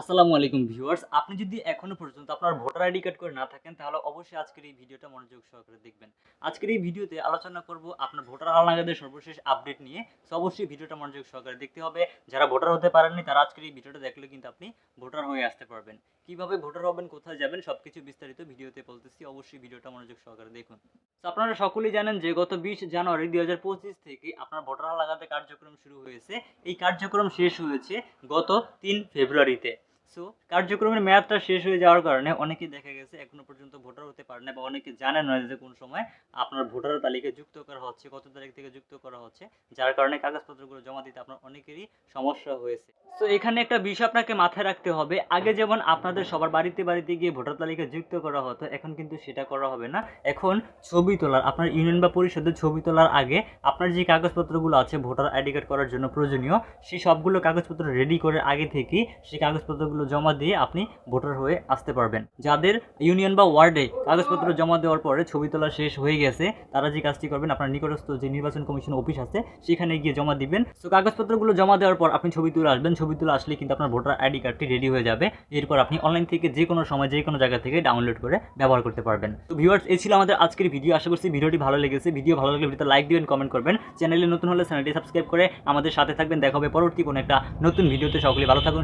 আসসালামু আলাইকুম ভিউয়ার্স, আপনি যদি এখনও পর্যন্ত আপনার ভোটার আইডি কার্ড করে না থাকেন, তাহলে অবশ্যই আজকের এই ভিডিওটা মনোযোগ সহকারে দেখবেন। আজকের এই ভিডিওতে আলোচনা করব আপনার ভোটার আলাদাদের সর্বশেষ আপডেট নিয়ে। তো অবশ্যই ভিডিওটা মনোযোগ সহকারে দেখতে হবে। যারা ভোটার হতে পারেননি, তারা আজকের এই ভিডিওটা দেখলে কিন্তু আপনি ভোটার হয়ে আসতে পারবেন। কীভাবে ভোটার হবেন, কোথায় যাবেন, সবকিছু বিস্তারিত ভিডিওতে বলতেছি। অবশ্যই ভিডিওটা মনোযোগ সহকারে দেখুন। তো আপনারা সকলেই জানেন যে গত বিশ জানুয়ারি দুই হাজার পঁচিশ থেকে আপনার ভোটার লাগাতে কার্যক্রম শুরু হয়েছে। এই কার্যক্রম শেষ হয়েছে গত তিন ফেব্রুয়ারিতে। সো কার্যক্রমের মেয়াদটা শেষ হয়ে যাওয়ার কারণে অনেকে দেখা গেছে এখনও পর্যন্ত ভোটার হতে পারে না বা অনেকে জানেন না যে কোন সময় আপনার ভোটার তালিকায় যুক্ত করা হচ্ছে, কত তারিখ থেকে যুক্ত করা হচ্ছে, যার কারণে কাগজপত্রগুলো জমা দিতে আপনার অনেকেরই সমস্যা হয়েছে। তো এখানে একটা বিষয় আপনাকে মাথায় রাখতে হবে। আগে যেমন আপনাদের সবার বাড়িতে বাড়িতে গিয়ে ভোটার তালিকায় যুক্ত করা হতো, এখন কিন্তু সেটা করা হবে না। এখন ছবি তোলার, আপনার ইউনিয়ন বা পরিষদের ছবি তোলার আগে আপনার যে কাগজপত্রগুলো আছে, ভোটার আইডি কার্ড করার জন্য প্রয়োজনীয় সেই সবগুলো কাগজপত্র রেডি করে আগে থেকেই সেই কাগজপত্রগুলো জমা দিয়ে আপনি ভোটার হয়ে আসতে পারবেন। যাদের ইউনিয়ন বা ওয়ার্ডে কাগজপত্র জমা দেওয়ার পরে ছবি তোলা শেষ হয়ে গেছে, তারা যে কাজটি করবেন, আপনার নিকটস্থ যে নির্বাচন কমিশন অফিস আছে, সেখানে গিয়ে জমা দিবেন। তো কাগজপত্রগুলো জমা দেওয়ার পর আপনি ছবি তুলে আসবেন। ছবি তুলে আসলে কিন্তু আপনার ভোটার আইডি কার্ডটি রেডি হয়ে যাবে। এরপর আপনি অনলাইন থেকে যে কোনো সময়, যে কোনো জায়গা থেকে ডাউনলোড করে ব্যবহার করতে পারবেন। তো ভিউয়ার্স এই ছিল আমাদের আজকের ভিডিও আশা করছি ভিডিওটি ভালো লেগেছে। ভিডিও ভালো লাগলে ভিডিওতে লাইক দিবেন কমেন্ট করবেন। চ্যানেলে নতুন হলে, চ্যানেলটি সাবস্ক্রাইব করে আমাদের সাথে থাকবেন। দেখা হবে পরবর্তী কোনো একটা নতুন ভিডিওতে সকলে ভালো থাকুন